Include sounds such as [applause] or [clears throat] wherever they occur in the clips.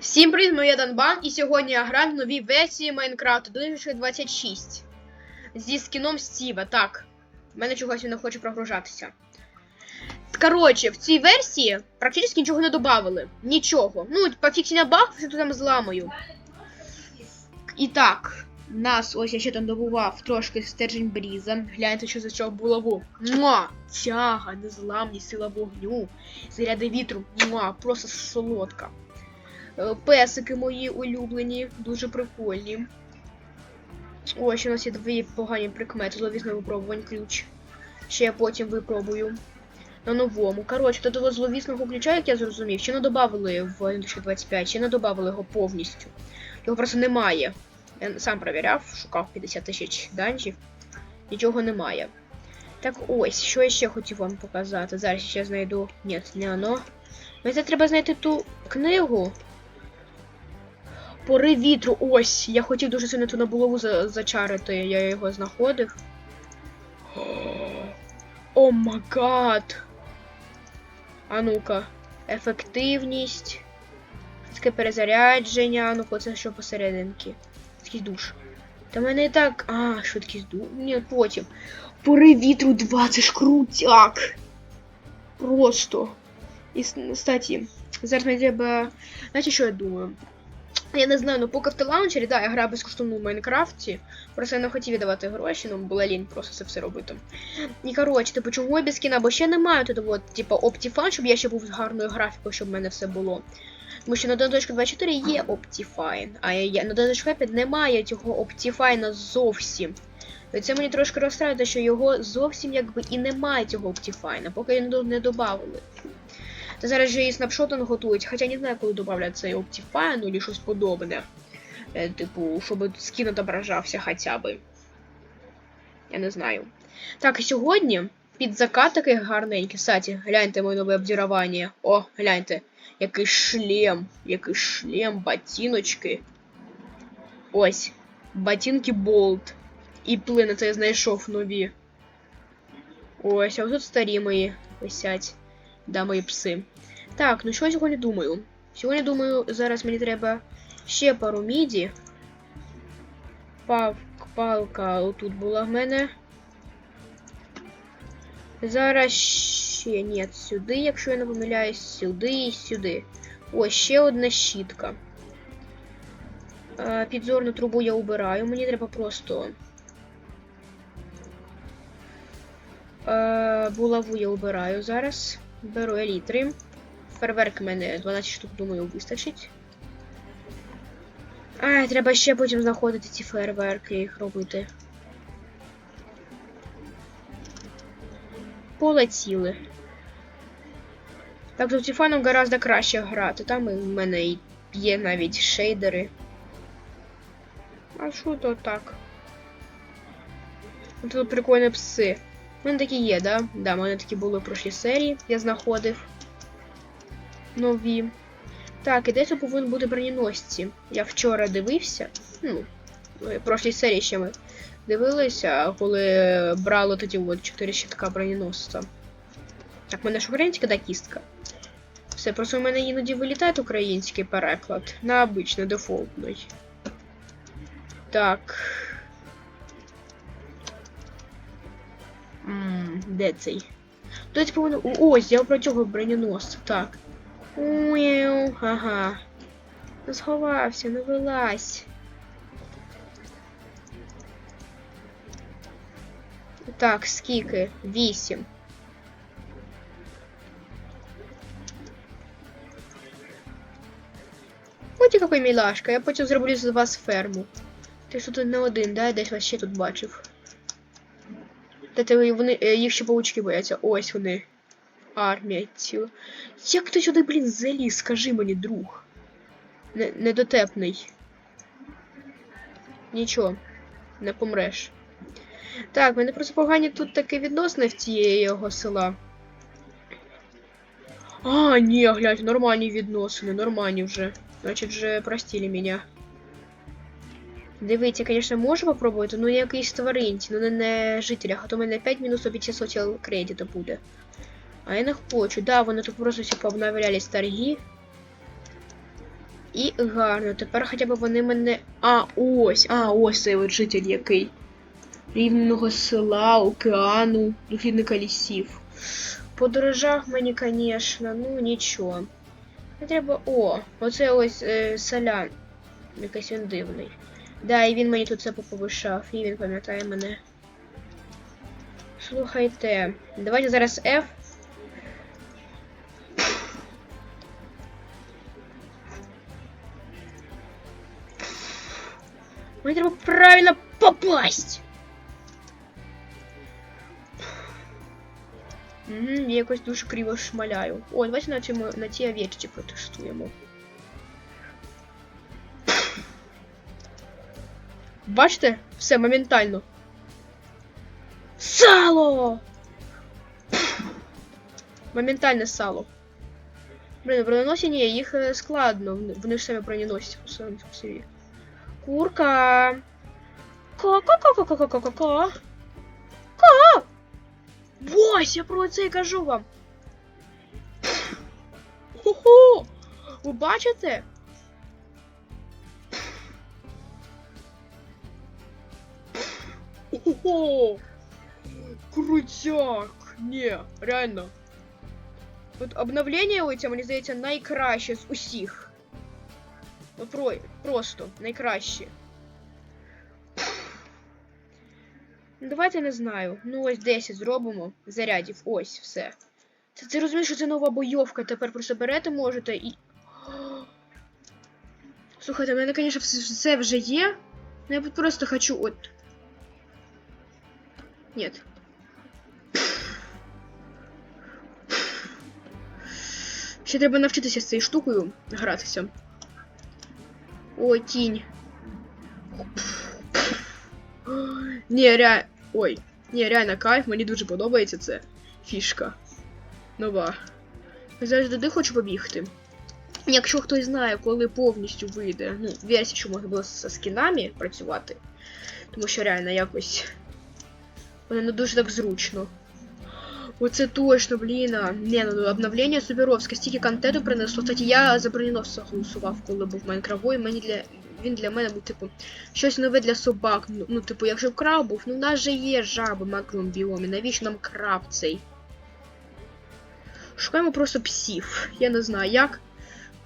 Всім привіт, моя Данбан, і сьогодні я граю в новій версії Майнкрафту 2026 зі скіном Стіва. Так, в мене чогось він не хоче прогружатися. Коротше, в цій версії практично нічого не додавали. Нічого. Ну, по фіксіння баг, все тут там зламаю. І так, нас ось я ще там добував трошки стержень бріза. Гляньте, що за чого булаву. Муа! Тяга, незламність, сила вогню, заряди вітру. Муа, просто солодка. Е, Песики мої улюблені, дуже прикольні. Ось у нас є дві погані прикмети. Зловісне випробувань ключ. Ще я потім випробую. На новому. Коротше, до того зловісного ключа, як я зрозумів, ще не додавали в 2025, ще не додавали його повністю. Його просто немає. Я сам перевіряв, шукав 50 тисяч данжів. Нічого немає. Так ось, що я ще хотів вам показати. Зараз ще знайду. Ні, не воно. Мені треба знайти ту книгу. Пори вітру. Ось. Я хотів дуже сильно ту на булаву за зачарити. Я його знаходив. О магад. А ну-ка. Ефективність. Таке перезарядження. Ну-ка, це що посерединки. Швидкість душ. Та мене і так. А, швидкість душ. Ні, потім. Пори вітру 2, це ж крутяк. Просто. І, кстати, зараз мені треба. Знаєте, що я думаю? Я не знаю, ну поки в телаунчері, да, я граю безкоштовно в Майнкрафті. Просто я не хотів віддавати гроші, ну була лінь просто це все робити. І коротше, типу, я без кіна? Бо ще немає от, типу, Optifine, щоб я ще був з гарною графікою, щоб в мене все було. Тому що на 1.24 є Optifine, а я, на 1.5 немає цього Optifine зовсім. І це мені трошки розстраює, що його зовсім якби і немає цього Optifine, поки його не додавали. Та зараз же і снапшотинг готують, хоча не знаю, коли додають цей Optifine ну, або щось подобне. Е, типу, щоб скін отображався хоча би. Я не знаю. Так, і сьогодні під закат такий гарненький. Кстати, гляньте моє нове обдірування. О, гляньте. Який шлем. Який шлем, ботиночки. Ось. Ботинки болт. І плини це я знайшов нові. Ось, а тут старі мої висять. Да, мої пси. Так, ну що я сьогодні думаю? Сьогодні думаю, зараз мені треба ще пару міді. Пав, палка отут була в мене. Зараз ще ні, сюди, якщо я не помиляюсь, сюди і сюди. Ось ще одна щітка. Е, Підзорну трубу я убираю. Мені треба просто. Е, Булаву я убираю зараз. Беру елітри. Фейерверк мене 12 штук, думаю, вистачить. А, треба ще потім знаходити ці фейерверки і їх робити. Полетіли. Так, з Optifine гораздо краще грати. Там і в мене і є навіть шейдери. А що то так? Тут прикольні пси. Мене такі є, да? Да, у мене такі були в прошлій серії, я знаходив. Нові. Так, і десь повинні бути броненосці. Я вчора дивився. Ну, в прошлій серії ще ми дивилися, коли брало тоді от 4 щитка броненосця. Так, в мене ж українська да кістка. Все, просто у мене іноді вилітає український переклад на обичний дефолтний. Так. Де цей? Хтось повинен. Ось, я про цього броненосця, так. Уяу, ага. Ну, Сховався, не вилазь. Так, скільки? Вісім. Ось який мілашка, я потім зроблю з вас ферму. Ти що тут не один, да? Я десь вас ще тут бачив. Та вони е, їх ще паучки бояться. Ось вони. Армія ціла. Як ти сюди, блін, заліз? Скажи мені, друг. Не, недотепний. Нічого, не помреш. Так, мене просто погані тут таке відносини в цієї його села. А, ні, глянь, нормальні відносини, нормальні вже. Значить, вже простили мене. Дивіться, я, звісно, можу попробувати, ну якийсь тваринці, ну не на жителях, а то в мене 5 мінус 500 кредиту буде. А я не хочу. Да, вони тут просто всі пообновлялись торги. І гарно. Тепер хоча б вони мене. А, ось! А, ось цей от житель який. Рівного села, океану, дохідника лісів. По дорожах мені, звісно, ну нічого. Треба. О, оце ось е, солян. Якийсь він дивний. Да, і він мені тут це поповишав, і він пам'ятає мене. Слухайте, давайте зараз F. Мені треба правильно попасть. Угу, я якось дуже криво шмаляю. О, давайте на цьому на цій овечці протестуємо. Бачите? Все моментально. Сало! Моментальне сало. Блін, броненосіння їх е, складно. вони- ж самі броненосять по собі. Курка. Ка-ка-ка-ка-ка-ка-ка. Ка! Ось, я про це і кажу вам. Ху-ху! Ви бачите? Ого! Крутяк! Ні, реально. От обновлення оця, мені здається, найкраще з усіх. Ну, про... просто найкраще. Ну, Давайте не знаю. Ну, ось 10 зробимо. Зарядів. Ось, все. Це ти розумієш, що це нова бойовка. Тепер просто берете можете і. Слухайте, в мене, звісно, все вже є. Ну я просто хочу от. Нет. Ще треба навчитися з цією штукою гратися. Ой, тінь. Ні, ре... Ой. Ні, реально кайф, мені дуже подобається це. Фішка. Нова. Я зараз туди хочу побігти. Якщо хтось знає, коли повністю вийде, ну, версія, що можна було з скінами працювати. Тому що реально якось. Воно не дуже так зручно. Оце точно, блін. Не, ну обновлення суперовське, стільки контенту принесло. Кстати, я за броненосця голосував, коли був Майнкравой. Мені для. Він для мене був, типу, щось нове для собак. Ну, ну, типу, якщо б краб був, ну в нас же є жаби в макровому біомі. Навіщо нам краб цей? Шукаємо просто псів. Я не знаю як.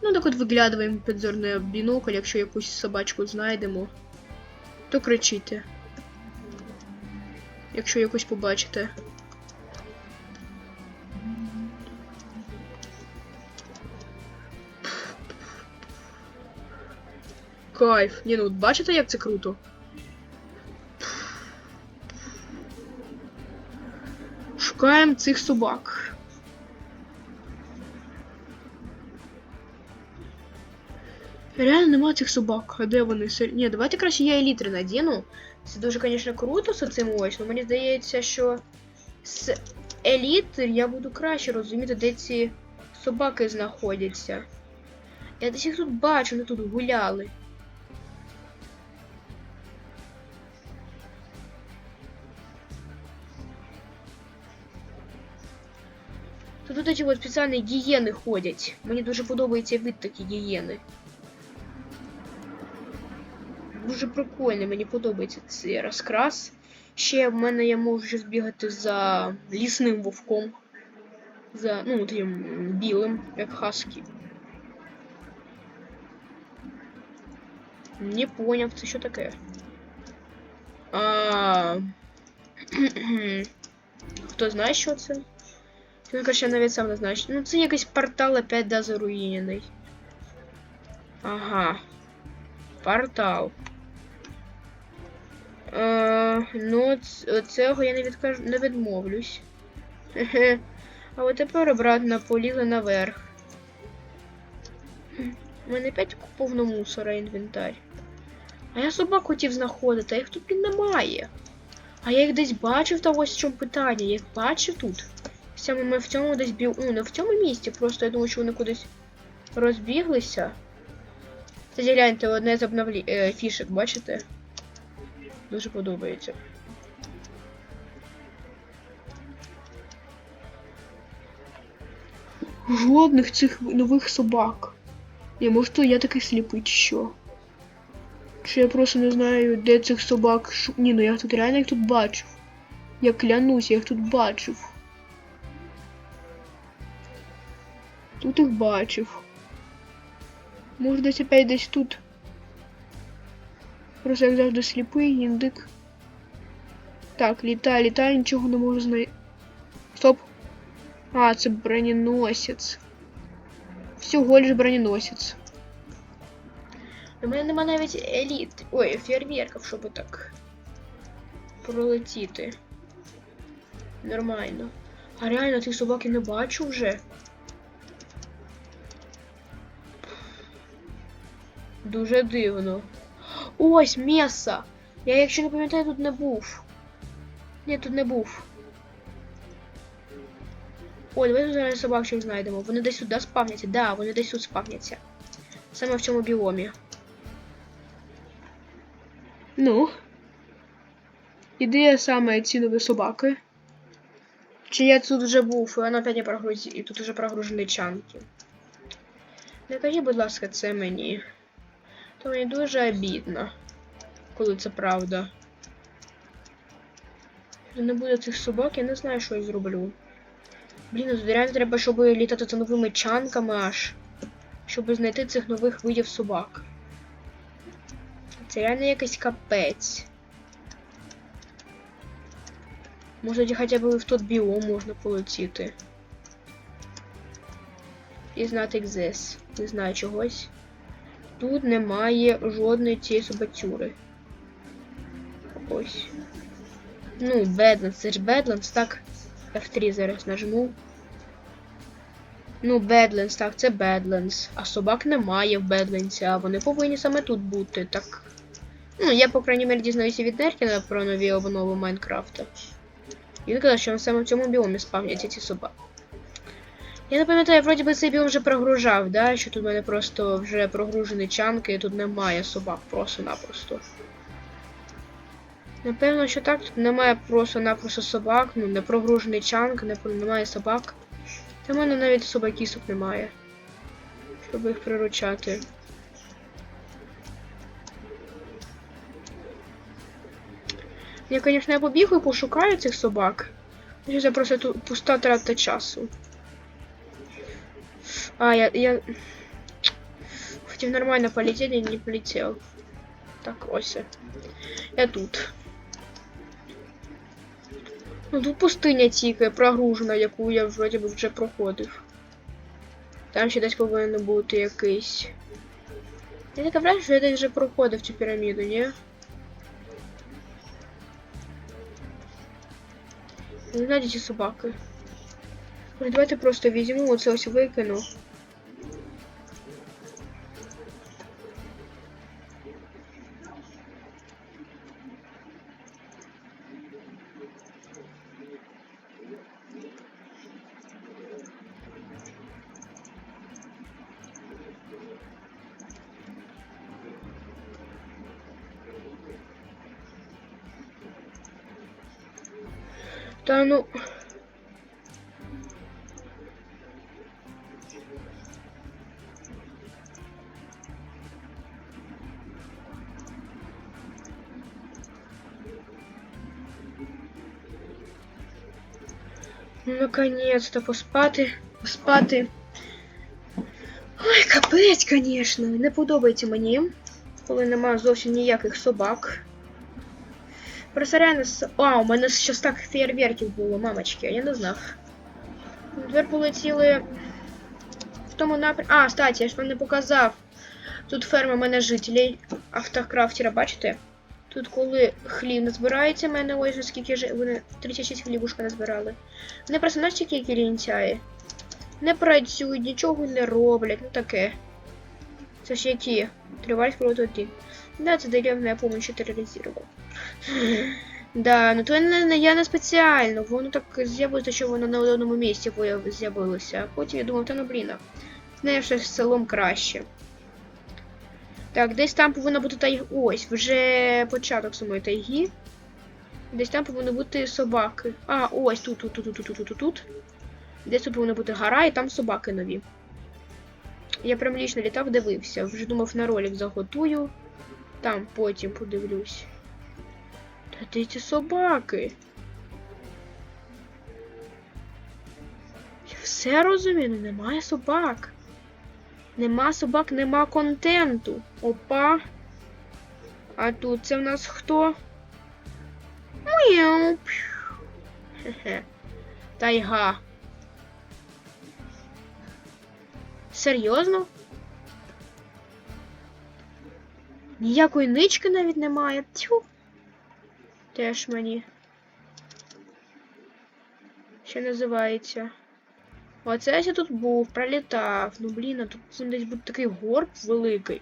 Ну, так от виглядаємо підзорний бінокль, якщо якусь собачку знайдемо, то кричите. Якщо якусь побачите. Кайф. Ні, ну от бачите, як це круто? Шукаємо цих собак. Реально нема цих собак. А де вони? Ні, давайте краще я елітри надіну. Це дуже, звісно, круто з цим ось, але мені здається, що з елітр я буду краще розуміти, де ці собаки знаходяться. Я десь їх тут бачу, вони тут гуляли. Тут эти вот спеціальні гієни ходять. Мені дуже подобається вид такі гієни. Дуже прикольно, мені подобається цей розкрас. Ще в мене я можу збігати за лісним вовком. За, ну, тим білим, як хаскі. Не поняв, це що таке? А... [clears throat] Хто знає, що це? Він, короче, навіть сам не знає. що- Ну, це якийсь портал опять да заруїнений. Ага. Портал. Е, ну, цього я не відкажу, не відмовлюсь. [laughs] А от тепер обратно полізли наверх. У мене опять повно мусора інвентар. А я собак хотів знаходити, а їх тут немає. А я їх десь бачив, та ось в чому питання. Я їх бачив тут. Саме ми в цьому десь біл. Ну, не в цьому місці, просто я думаю, що вони кудись розбіглися. Кстати, гляньте, одне з обновлі... е, фішек, бачите? Дуже подобається. Жодних цих нових собак. Ні, може я такий сліпий, чи що? Чи я просто не знаю, де цих собак шу... Ні, ну я тут реально їх тут бачив. Я клянусь, я їх тут бачив. Тут їх бачив. Може десь опять десь тут. Просто як завжди сліпий, індик. Так, літає, літає, нічого не можу знайти. Стоп. А, це броненосець. Всього лиш броненосець. У мене нема навіть еліт. Ой, фейерверків, щоб так пролетіти. Нормально. А реально тих собак я не бачу вже. Дуже дивно. Ось м'ясо! Я, якщо не пам'ятаю, тут не був. Ні, тут не був. Ой, давай тут зараз собак знайдемо. Вони десь сюди спавняться. Да, вони десь тут спавняться. Саме в цьому біомі. Ну. І де саме ці нові собаки? Чи я тут вже був, і воно опять не прогруз... і тут вже прогружені чанки. Не кажіть, будь ласка, це мені. То мені дуже обідно, коли це правда. Якщо не буде цих собак, я не знаю, що я зроблю. Блін, ну реально треба, щоб літати за новими чанками аж. Щоб знайти цих нових видів собак. Це реально якийсь капець. Може хоча б в тот біом можна полетіти. І знати екзес. Не знаю чогось. Тут немає жодної цієї собацюри. Ось. Ну, Бедлендс, це ж Бедлендс, так. F3 зараз нажму. Ну, Бедлендс, так, це Бедлендс. А собак немає в Бедлендсі, а вони повинні саме тут бути, так. Ну, я, по крайній мірі, дізнаюся від Неркіна про нові обнови Майнкрафта. Він казав, що саме в цьому біомі спавняться ці собаки. Я не пам'ятаю, вроді би цей біом вже прогружав, да? Що тут в мене просто вже прогружені чанки, і тут немає собак просто-напросто. Напевно, що так, тут немає просто-напросто собак, ну не прогружений чанк, не, немає собак. Та в мене навіть собакісок немає. Щоб їх приручати. Я, звісно, я побігу і пошукаю цих собак. Це просто тут пуста трата часу. А, я, я... Хотів нормально полетіти, не полетів. Так, ось. Я тут. Ну тут пустиня тікає, прогружена, яку я вроді би вже проходив. Там ще десь повинен бути якийсь. Я таке враження, що я десь вже проходив цю піраміду, ні? Не знаю, де ці собаки. Давайте просто візьму, оце ось викину. Наконец-то поспати, поспати. Ой, капець, звісно. Не подобається мені, коли немає зовсім ніяких собак. Просто реально... А, у мене щось так фейерверків було, мамочки, я не знав. Тепер полетіли в тому напрямку. А, кстати, я ж вам не показав. Тут ферма мене жителей автокрафтера, бачите? Тут коли хліб назбирається, в мене ось скільки ж вони 36 хлібушка назбирали. Вони просто знаєте, які лінцяї. Не працюють, нічого не роблять, ну таке. Це ж які? Тривалість проти один. Да, це деревная помощь терроризировал. Да, ну то я не спеціально, воно так з'явилося, що воно на одному місці з'явилося. А потім я думав, та ну блін, що з селом краще. Так, десь там повинна бути тайга. Ось, вже початок самої тайги. Десь там повинні бути собаки. А, ось тут, тут, тут, тут, тут, тут, тут. Десь тут повинна бути гора, і там собаки нові. Я прям лічно літав, дивився. Вже думав на ролик заготую. Там потім подивлюсь. Та де ці собаки? Я все розумію, ну немає собак. Нема собак, нема контенту. Опа. А тут це в нас хто? Мяу. Хе-хе. Тайга. Серйозно? Ніякої нички навіть немає. Тю. Теж мені. Ще називається. Оце я тут був, пролітав. Ну блін, а тут десь буде такий горб великий.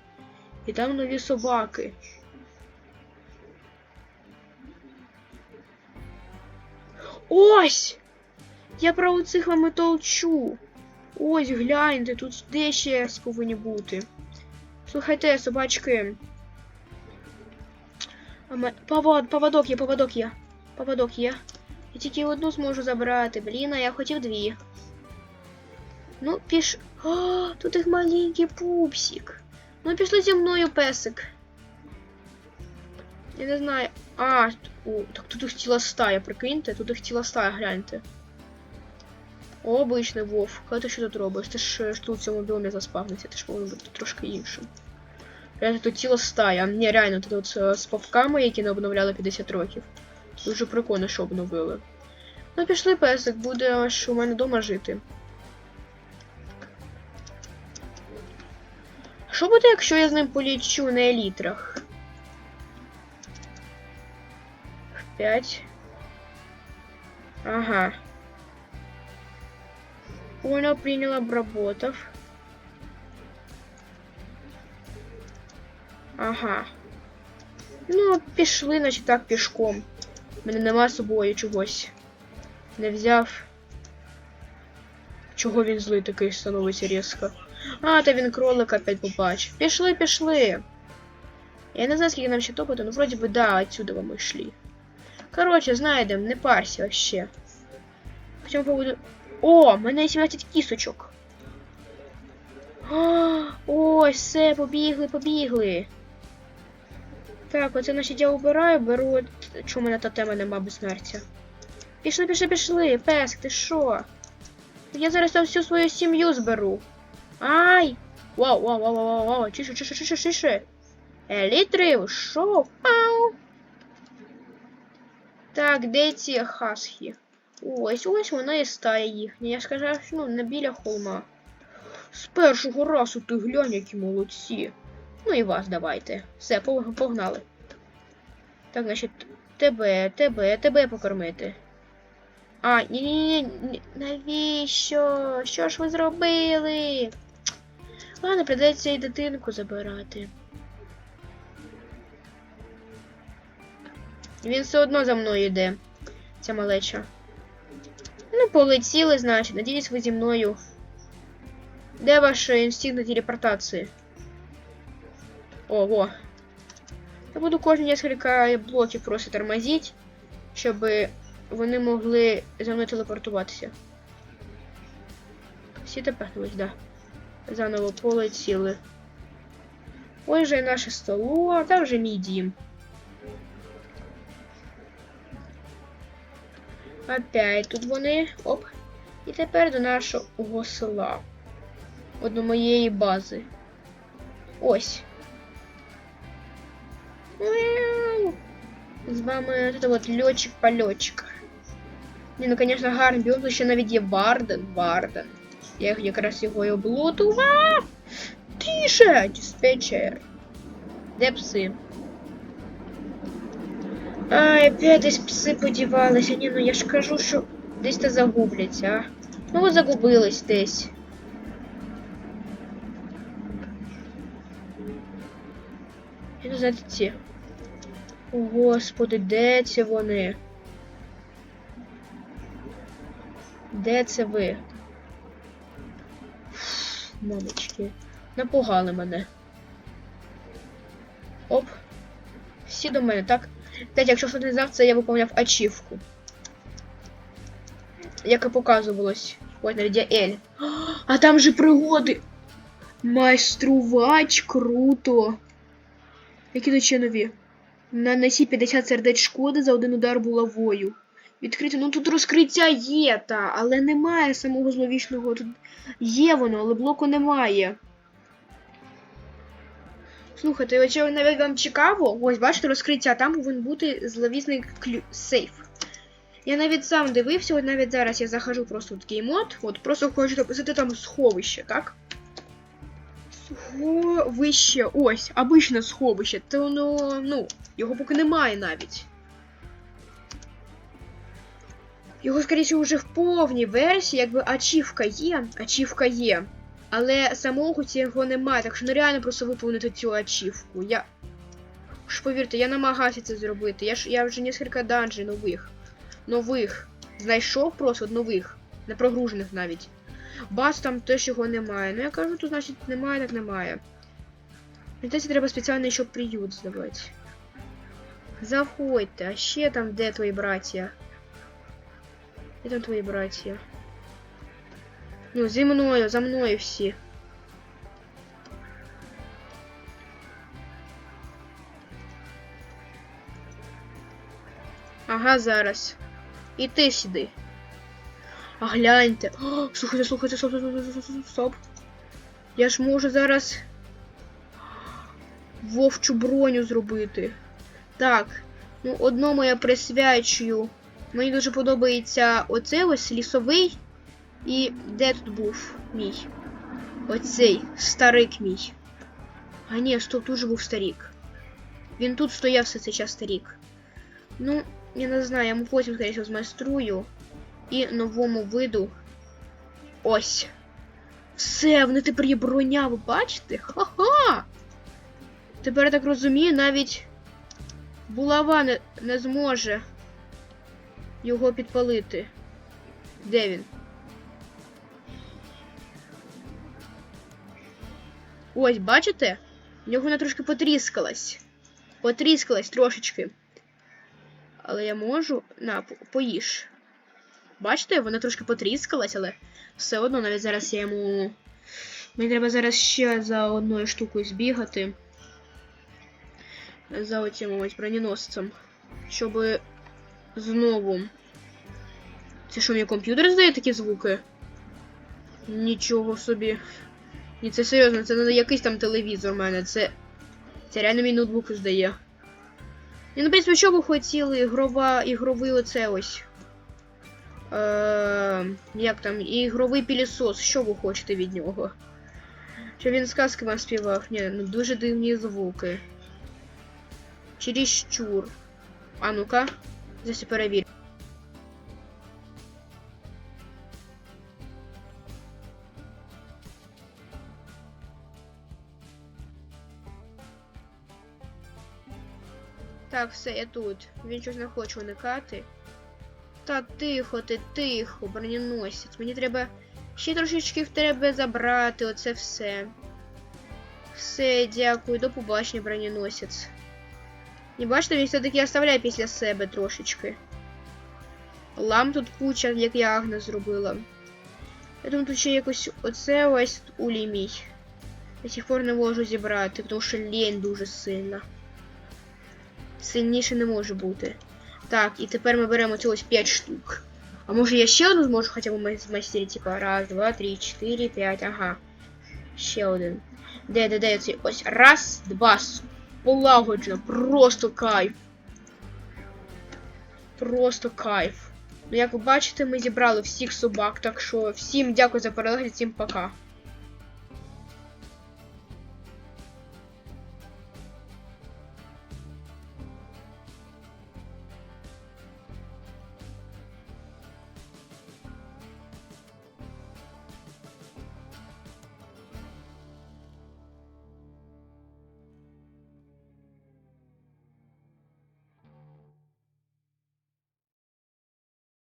І там нові собаки. Ось! Я про оцих вам і толчу. Ось, гляньте, тут де ще повинні бути. Слухайте, собачки. Повод, поводок є, поводок є. Поводок є. Я тільки одну зможу забрати. Блін, а я хотів дві. Ну, піш. О, тут їх маленький пупсик. Ну, пішли зі мною песик. Я не знаю. А, о, так тут їх ціла стая, прикиньте, тут їх ціла стая, гляньте. О, обичний вовк. А ти що тут робиш? Ти ж ж тут в цьому домі заспавнився, ти ж повинен бути трошки іншим. Реально тут ціла стая. Ні, реально, тут от е, з павками, які не обновляли 50 років. Дуже прикольно, що обновили. Ну, пішли песик, буде аж у мене вдома жити. Що буде, якщо я з ним полічу на елітрах? 5. Ага. Понял, принял, обработав. Ага. Ну, пішли, значить так, пішком. Мене нема з собою чогось. Не взяв. Чого він злий такий становиться різко? А, та він кролика опять побачив. Пішли, пішли. Я не знаю, скільки нам ще топати, ну вроді би да, отсюда ми йшли. Короче, знайдем, не парься вообще. По цьому. О, в мене є 17 кісточок. А, Ой, все, побігли, побігли. Так, оце значить я убираю, беру. Чому мене та тема нема безсмертя? Пішли, пішли, пішли, песик, ти що? Я зараз там всю свою сім'ю зберу. Ай! Вау, вау, вау, вау, вау, чише, чише, чише, чише. Елітри, шо? Ау! Так, де ці хасхи? Ось, ось вона і стає їхня. Я сказав, що ну, не біля холма. З першого разу ти глянь, які молодці. Ну і вас давайте. Все, погнали. Так, значить, тебе, тебе, тебе покормити. А, ні, ні, ні, навіщо? Що ж ви зробили? Ладно, придеться і дитинку забирати. Він все одно за мною йде, ця малеча. Ну, полетіли, значить. Надіюсь, ви зі мною. Де ваш інстинкт телепортації? О, во. Я буду кожні несколько блоків просто тормозити, щоб вони могли за мною телепортуватися. Всі тепехнулись, да. Заново полетіли. Ой же наше столо, а там вже мій дім. Опять тут вони. Оп. І тепер до нашого села. От до моєї бази. Ось. З вами тут от льотчик-польотчик. Ні, ну, звісно, гарний біом, тут ще навіть є Варден. Варден. Я якраз його і облутував. Тише, диспетчер. Де пси? Ай, опять десь пси подівалися. Ні, ну я ж кажу, що десь та загубляться, а. Ну ви загубились десь. Не знаю, ці. О, господи, де це вони? Де це ви? Мамочки, напугали мене. Оп. Всі до мене, так? Кстати, якщо хто не знав, це я виповняв ачівку. Як і показувалось. Ось на Ель. А там же пригоди! Майструвач, круто. Які тут ще нові? Нанесі 50 сердець шкоди за один удар булавою. Відкрити. Ну тут розкриття є, та, але немає самого зловічного. Тут є воно, але блоку немає. Слухайте, от що навіть вам цікаво, ось бачите розкриття, там повинен бути зловісний клю... сейф. Я навіть сам дивився, от навіть зараз я захожу просто в такий мод, от просто хочу написати там сховище, так? Сховище, ось, обичне сховище, то воно, ну, його поки немає навіть. Його, скоріше, вже в повній версії, якби ачівка є, ачівка є. Але самого цього немає, так що нереально просто виповнити цю ачівку. Я. Ж повірте, я намагався це зробити. Я ж я вже кілька данжей нових. Нових. Знайшов просто нових. Не прогружених навіть. Бац там теж його немає. Ну я кажу, то значить немає, так немає. Мені треба спеціально ще приют здавати. Заходьте, а ще там де твої браття? Де там твої браття? Ну, зі мною, за мною всі. Ага, зараз. І ти сюди. А гляньте. О, слухайте, слухайте, стоп, стоп, стоп, стоп, стоп. Я ж можу зараз вовчу броню зробити. Так, ну одному я присвячую. Мені дуже подобається оцей ось лісовий. І де тут був мій? Оцей старик мій. А ні, стоп, тут же був старік. Він тут стояв все цей час старік. Ну, я не знаю, я йому потім, скоріше, змайструю. І новому виду. Ось. Все, вони тепер є броня, ви бачите? Ха-ха! Тепер я так розумію, навіть булава не, не зможе його підпалити. Де він? Ось, бачите? В нього вона трошки потріскалась. Потріскалась трошечки. Але я можу. На, по- поїж. Бачите, вона трошки потріскалась, але все одно навіть зараз я йому. Мені треба зараз ще за одною штукою збігати. За оцим ось броненосцем. Щоб знову. Це що, мій комп'ютер здає такі звуки? Нічого собі. Ні, це серйозно, це не якийсь там телевізор у мене, це. Це реально мій ноутбук здає. І, ну, в принципі, що ви хотіли? Ігрова, ігровий оце ось. Е, як там? Ігровий пілісос. Що ви хочете від нього? Щоб він сказки вам співав? Ні, ну дуже дивні звуки. Чересчур. А ну-ка. Зараз я перевірю. Так, все, я тут. Він щось не хоче уникати. Та тихо, ти тихо, броненосець. Мені треба ще трошечки в тебе забрати, оце все. Все, дякую, до побачення, броненосець. І бачите, він все-таки оставляє після себе трошечки. Лам тут куча, як я Агна зробила. Я думаю, тут ще якось оце ось улій. До сих пор не можу зібрати, тому що лінь дуже сильна. Сильніше не може бути. Так, і тепер ми беремо ці ось 5 штук. А може я ще одну зможу хоча б змайстерити, типа раз, два, три, чотири, п'ять, ага. Ще один. Де, де, де цей ось. Раз, два. Полагоджено. Просто кайф. Просто кайф. Ну, як ви бачите, ми зібрали всіх собак, так що всім дякую за перегляд, всім пока.